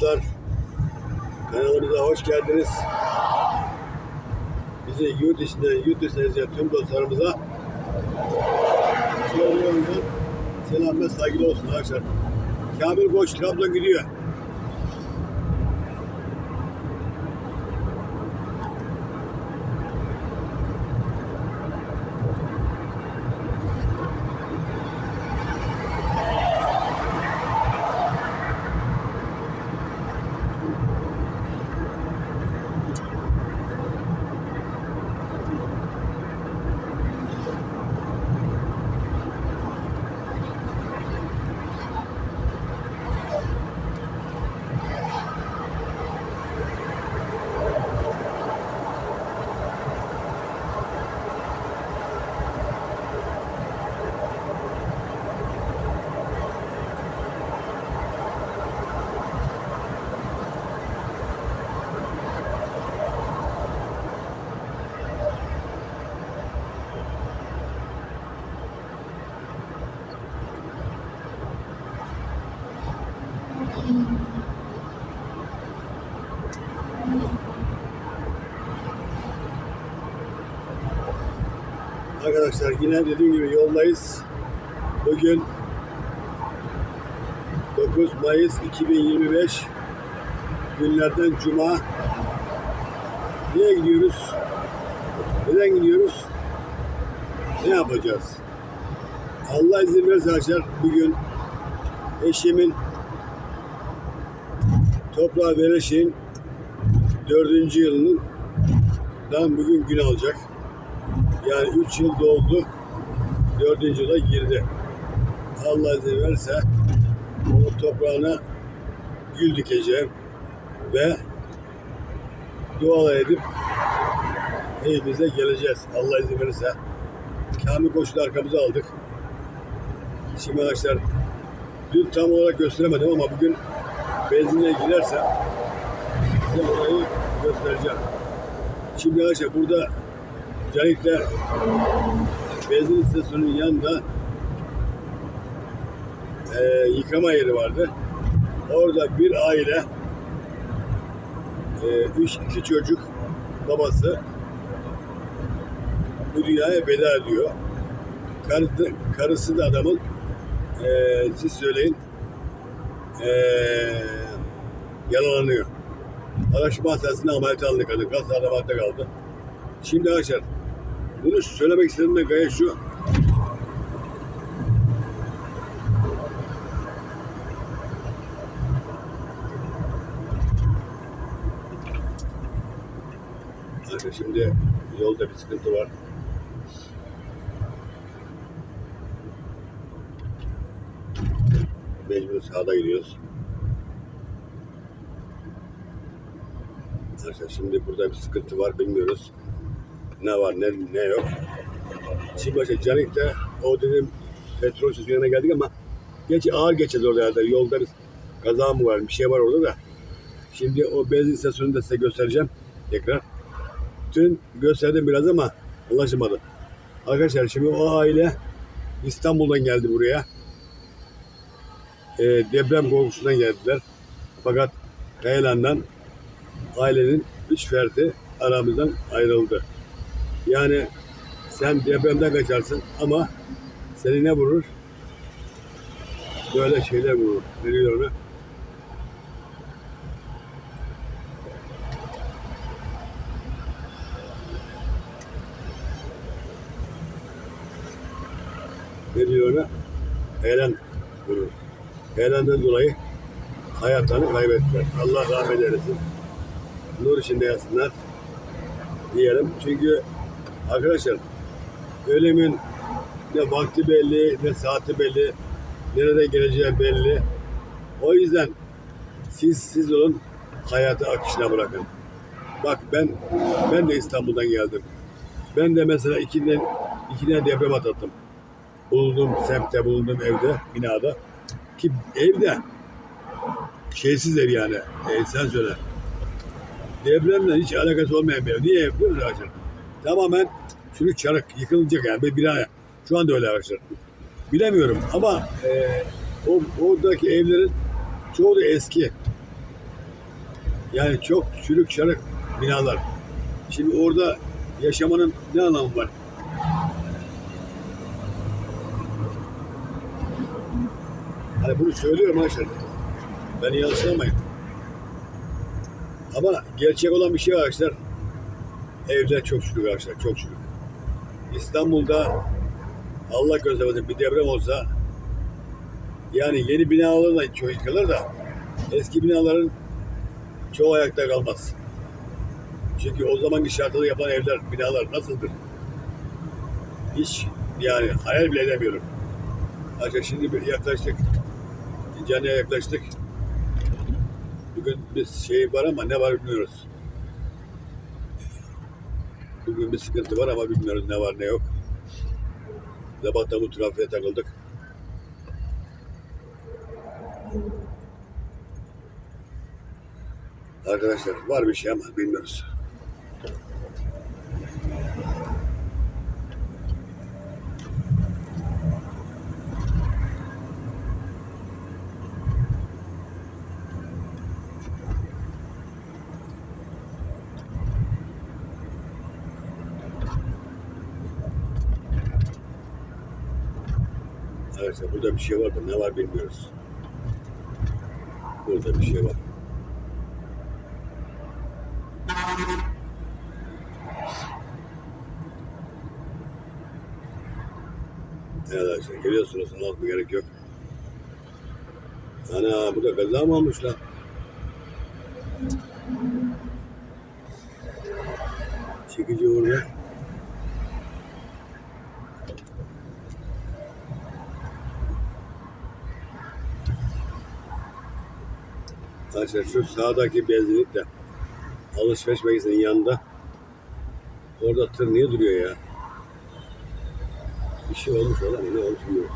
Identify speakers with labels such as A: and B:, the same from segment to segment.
A: dostlar. Kanalımıza hoş geldiniz. Bizi yurt içinden, yurt dışından izleyen tüm dostlarımıza selam ve saygılı olsun arkadaşlar. Kamil Koç Trabzon gidiyor. Arkadaşlar yine dediğim gibi yoldayız. Bugün 9 Mayıs 2025 günlerden Cuma. Niye gidiyoruz? Neden gidiyoruz? Ne yapacağız? Allah izin verirse arkadaşlar bugün eşimin toprağa verişin dördüncü yılının dan bugün gün alacak. Yani 3 yıl doldu. 4. yıla girdi. Allah izin verirse onun toprağına gül dikeceğim ve dua edip evimize geleceğiz. Allah izin verirse. Kamil Koç'u arkamıza aldık. Şimdi arkadaşlar dün tam olarak gösteremedim ama bugün benzinliğe girersem size orayı göstereceğim. Şimdi arkadaşlar burada Canik'te benzin istasyonunun yanında e, yıkama yeri vardı. Orada bir aile e, üç, iki çocuk babası bu dünyaya veda ediyor. Karı, karısı da adamın e, siz söyleyin e, yaralanıyor. Araştırma hastanesinde ameliyat aldı kadın. Gaz kaldı. Şimdi arkadaşlar bunu söylemek istediğim de gayet şu. Arkadaşlar şimdi yolda bir sıkıntı var. Mecbur sağda gidiyoruz. Arkadaşlar şimdi burada bir sıkıntı var bilmiyoruz. Ne var ne, ne yok. Şimdi başta Canik'te o dedim petrol şişesi yanına geldik ama geç ağır geçeceğiz orada herhalde. Yolda kaza mı var bir şey var orada da. Şimdi o benzin istasyonunu da size göstereceğim tekrar. Dün gösterdim biraz ama anlaşılmadı. Arkadaşlar şimdi o aile İstanbul'dan geldi buraya. Ee, deprem korkusundan geldiler. Fakat Kayalan'dan ailenin üç ferdi aramızdan ayrıldı. Yani sen depremden kaçarsın ama seni ne vurur? Böyle şeyler vurur. Ne diyor ona? Ne diyor ona? Eğlen vurur. Eğlenden dolayı hayatlarını kaybettiler. Allah rahmet eylesin. Nur içinde yatsınlar diyelim. Çünkü arkadaşlar ölümün ne vakti belli, ne saati belli, nerede geleceği belli. O yüzden siz siz olun, hayatı akışına bırakın. Bak ben ben de İstanbul'dan geldim. Ben de mesela ikiden ikiden deprem atlattım. Bulundum semtte, bulundum evde, binada. Ki evde şeysiz ev yani. E, sen söyle depremle hiç alakası olmayan bir ev. Niye ev biliyor musun? Tamamen çürük çarık yıkılacak yani bir bina. Şu anda öyle arkadaşlar. Bilemiyorum ama e, o, oradaki evlerin çoğu da eski. Yani çok çürük çarık binalar. Şimdi orada yaşamanın ne anlamı var? Hani bunu söylüyorum arkadaşlar. Beni yanlışlamayın. Ama gerçek olan bir şey var arkadaşlar. Evler çok çürük arkadaşlar, çok çürük. İstanbul'da Allah göstermesin bir deprem olsa yani yeni binaların da çoğu yıkılır da eski binaların çoğu ayakta kalmaz. Çünkü o zamanki şartlarda yapılan evler, binalar nasıldır? Hiç yani hayal bile edemiyorum. Ancak şimdi bir yaklaştık. Canlıya yaklaştık. Bugün bir şey var ama ne var bilmiyoruz. Bugün bir sıkıntı var ama bilmiyoruz ne var ne yok. Sabahta bu trafiğe takıldık. Arkadaşlar var bir şey ama bilmiyoruz. Arkadaşlar burada bir şey var da ne var bilmiyoruz. Burada bir şey var. Evet arkadaşlar geliyorsunuz anlatma gerek yok. Ana burada kaza mı olmuş lan? Çekici orada. Arkadaşlar şu sağdaki benzinlik de alışveriş merkezinin yanında. Orada tır niye duruyor ya? Bir şey olmuş olan ne olmuş bilmiyorum.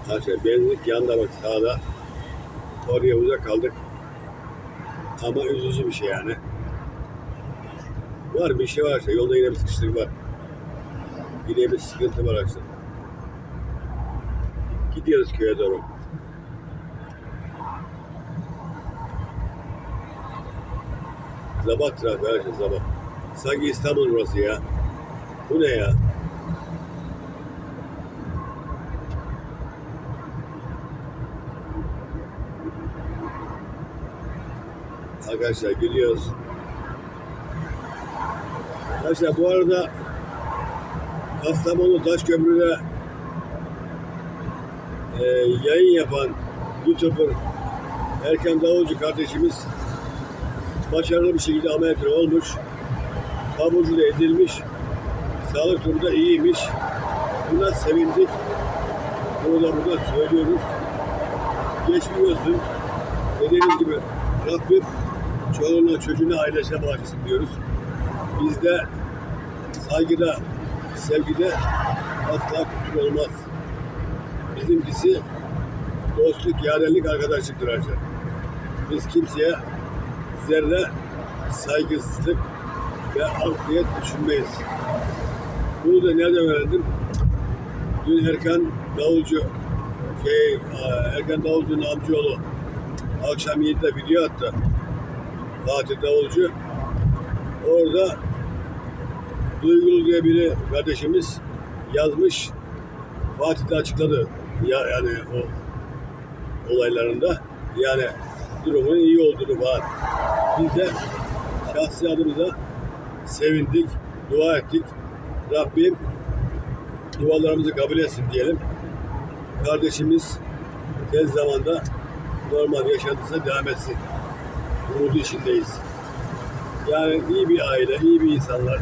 A: Arkadaşlar benzinlik yanında bak sağda. Oraya uzak kaldık. Ama üzücü bir şey yani. Var bir şey var işte yolda yine bir sıkıştık var. Yine bir sıkıntı var arkadaşlar. Gidiyoruz köye doğru. Sabah trafiği arkadaşlar sabah. Sanki İstanbul burası ya. Bu ne ya? Arkadaşlar gidiyoruz. Arkadaşlar bu arada Kastamonu Taşköprü'de e, yayın yapan YouTuber Erkan Davulcu kardeşimiz başarılı bir şekilde ameliyat olmuş. Taburcu da edilmiş. Sağlık durumu da iyiymiş. Buna sevindik. Bunu da burada söylüyoruz. Geçmiş olsun. Dediğimiz gibi Rabbim çoluğuna çocuğuna ailesine bağışlasın diyoruz. Biz de saygıda, sevgide asla kusur olmaz. Bizimkisi dostluk, yarenlik, arkadaşlıktır arkadaşlar. Biz kimseye zerre saygısızlık ve altiyet düşünmeyiz. Bunu da nereden öğrendim? Dün Erkan Davulcu, şey, Erkan Davulcu'nun amcaoğlu akşam 7'de video attı. Fatih Davulcu. Orada Duygulu diye biri kardeşimiz yazmış. Fatih de açıkladı. Ya, yani o olaylarında yani durumun iyi olduğunu falan. Biz de şahsi adımıza sevindik, dua ettik. Rabbim dualarımızı kabul etsin diyelim. Kardeşimiz tez zamanda normal yaşantısına devam etsin. Umudu içindeyiz. Yani iyi bir aile, iyi bir insanlar.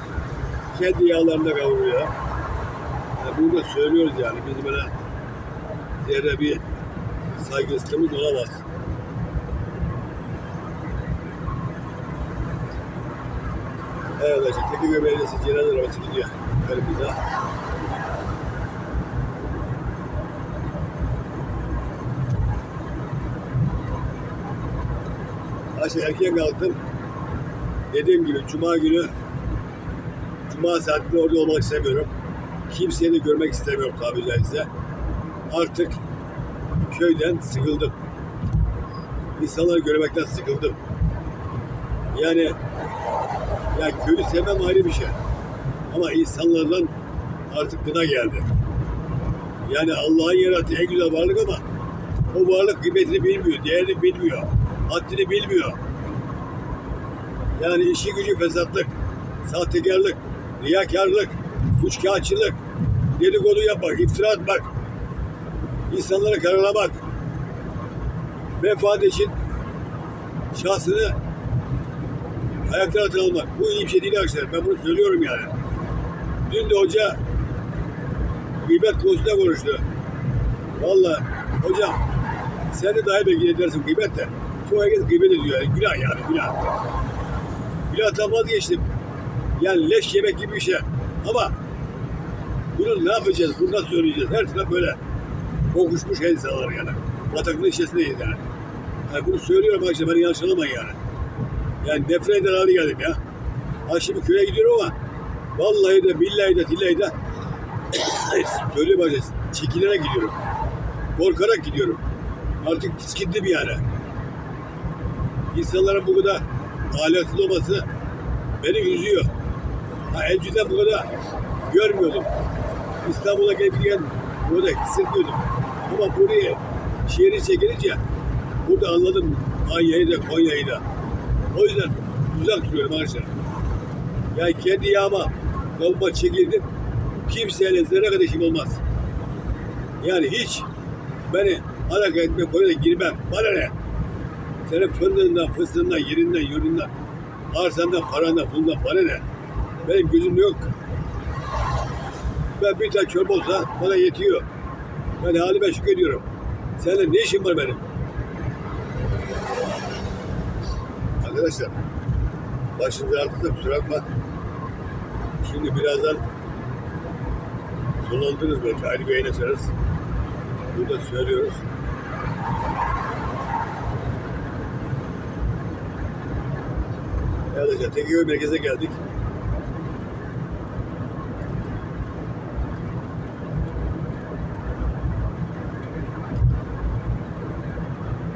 A: Kendi yağlarında kavuruyor. Yani bunu da söylüyoruz yani. Biz böyle zerre bir saygısızlığımız olamaz. Evet arkadaşlar Tekirdağ Belediyesi cenaze arabası gidiyor. Önümüzde. Arkadaşlar erken kalktım. Dediğim gibi Cuma günü Cuma saatinde orada olmak istemiyorum. Kimseyi de görmek istemiyorum tabiri caizse. artık köyden sıkıldım. İnsanları görmekten sıkıldım. Yani ya köyü sevmem ayrı bir şey. Ama insanlardan artık buna geldi. Yani Allah'ın yarattığı en güzel varlık ama o varlık kıymetini bilmiyor, değerini bilmiyor, haddini bilmiyor. Yani işi gücü fesatlık, sahtekarlık, riyakarlık, üçkağıtçılık, dedikodu yapmak, iftira atmak, insanları karalamak, menfaat için şahsını ayaklar altına almak. Bu iyi bir şey değil arkadaşlar. Ben bunu söylüyorum yani. Dün de hoca gıybet konusunda konuştu. Valla hocam sen de daha belki edersin gıybet de. Çoğu herkes gıybet ediyor. Yani günah yani günah. Günahtan vazgeçtim. Yani leş yemek gibi bir şey. Ama bunu ne yapacağız? Bunu nasıl söyleyeceğiz? Her taraf böyle kokuşmuş insanlar yani. Bataklığın içerisindeyiz yani. yani. Bunu söylüyorum arkadaşlar. Beni yanlış anlamayın yani. Yani nefret eden hale geldim ya. Ha şimdi köye gidiyorum ama vallahi de billahi de tillahi de söylüyorum arkadaşlar. Çekilerek gidiyorum. Korkarak gidiyorum. Artık tiskindim yani. İnsanların bu kadar ahlaksız olması beni üzüyor. Ha, önceden kadar görmüyordum. İstanbul'a gelirken burada hissediyordum. Ama buraya şehri çekilince burada anladım Anya'yı da Konya'yı da. O yüzden uzak duruyorum arkadaşlar. Yani kendi yağma kalıba çekildim. Kimseyle zerre kadar işim olmaz. Yani hiç beni alaka etme konuya girmem. Bana ne? Senin fındığından, fıstığından, yerinden, yurdundan, arsandan, parandan, bundan bana ne? Benim gözüm yok. Ben bir tane çorba olsa bana yetiyor. Ben halime şükrediyorum. Seninle ne işim var benim? Arkadaşlar, başınızı artık da kusura bakma. Şimdi birazdan sonlandınız belki ayrı bir yayın açarız. Burada söylüyoruz. Arkadaşlar Tekirdağ merkeze geldik.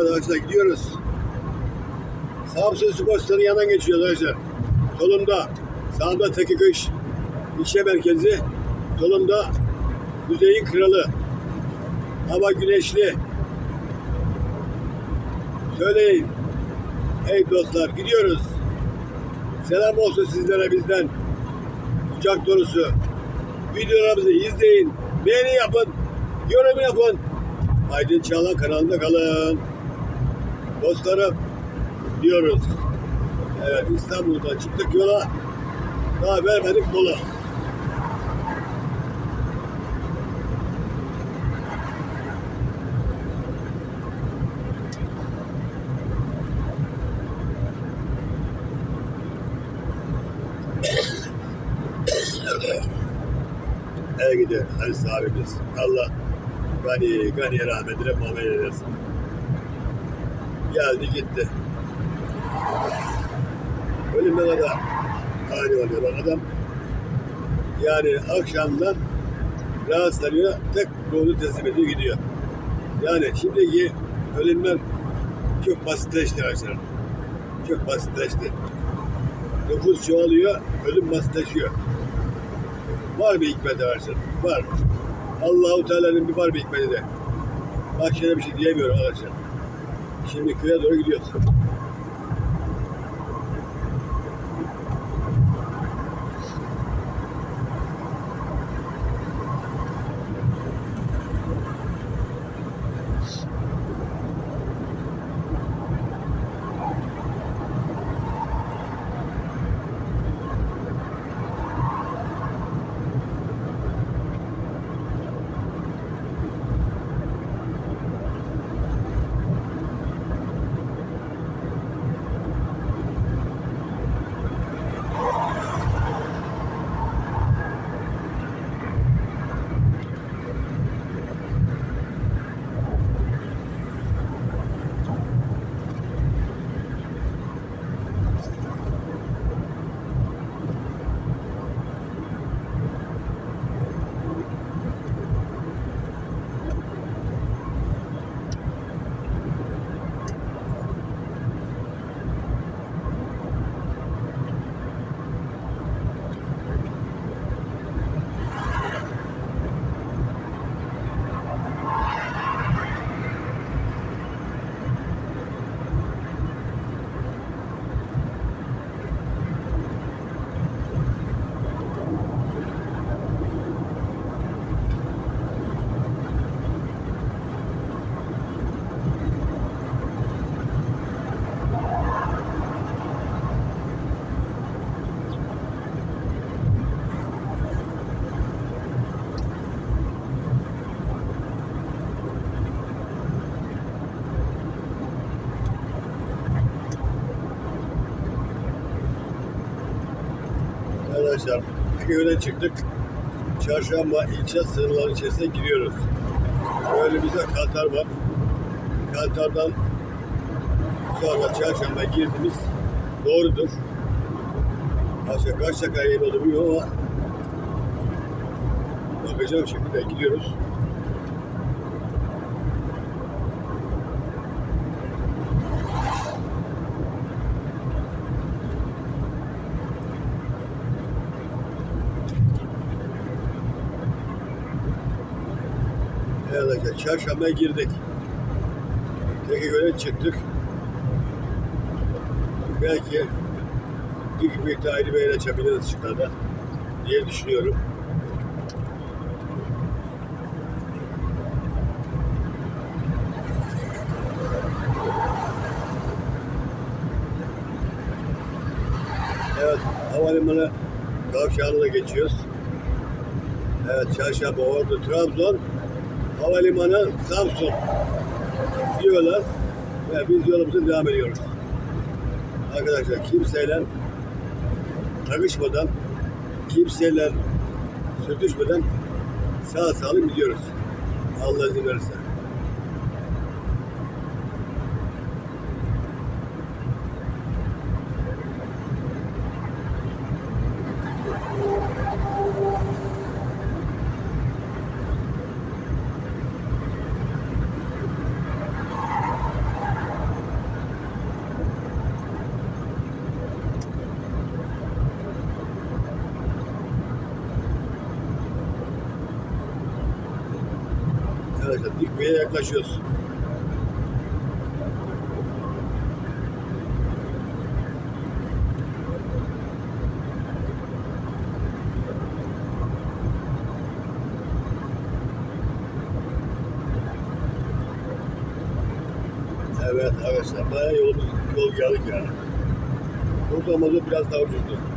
A: Arkadaşlar gidiyoruz. Samsun Spor yanından geçiyoruz arkadaşlar. Solumda sağımda Tekikış ilçe merkezi. Solumda Kuzey'in kralı. Hava güneşli. Söyleyin. Hey dostlar gidiyoruz. Selam olsun sizlere bizden. Kucak dolusu. Videolarımızı izleyin. Beğeni yapın. Yorum yapın. Aydın Çağlan kanalında kalın. Dostlarım diyoruz. Evet İstanbul'dan çıktık yola. Daha vermedik mola. Eve gidiyor Ali sahibimiz. Allah gani gani rahmetine muamele edersin. Geldi gitti. Ölümden kadar hali oluyor. Bak adam yani akşamdan rahatsızlanıyor. Tek ruhunu teslim ediyor gidiyor. Yani şimdiki ölümler çok basitleşti arkadaşlar. Çok basitleşti. Nüfus çoğalıyor, ölüm basitleşiyor. Var bir hikmeti arkadaşlar. Var. Allahu Teala'nın bir var bir hikmeti de. Başka bir şey diyemiyorum arkadaşlar. Şimdi köye doğru gidiyoruz. Arkadaşlar köyden çıktık. Çarşamba ilçe sınırları içerisine giriyoruz. Böyle bize Kantar var. Kantar'dan sonra çarşamba girdiğimiz doğrudur. Başka kaç dakika yayın oldu bilmiyorum ama bakacağım şimdi de gidiyoruz. Evet çarşambaya girdik. Peki göre çıktık. Belki bir birlikte ayrı bir açabiliriz çıkarda diye düşünüyorum. Evet, havalimanı kavşağına geçiyoruz. Evet, Çarşamba, Ordu, Trabzon, Havalimanı, Samsun diyorlar ve biz yolumuza devam ediyoruz. Arkadaşlar kimseyle takışmadan, kimseyle sürtüşmeden sağ salim gidiyoruz. Allah izin verirse. Arkadaşlar Dikme'ye yaklaşıyoruz. Evet arkadaşlar bayağı yolumuz yol geldik yani. Burada mazot biraz daha ucuzdu.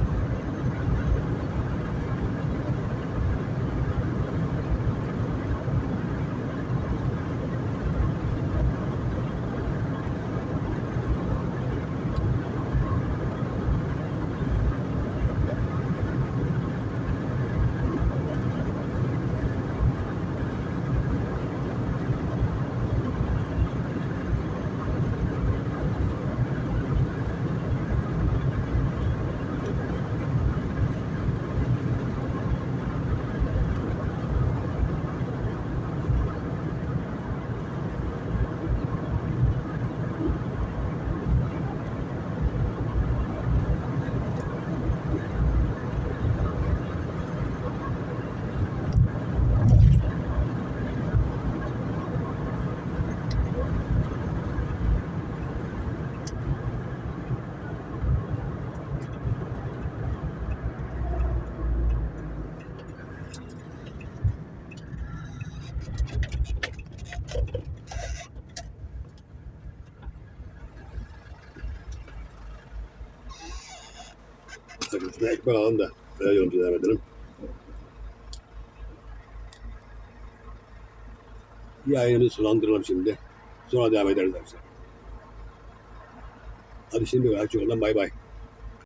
A: Arkadaşlar ekmek alalım da böyle yolumuza devam edelim. Yayınımızı sulandıralım şimdi. Sonra devam ederiz arkadaşlar. Hadi şimdi açık olan bay bay.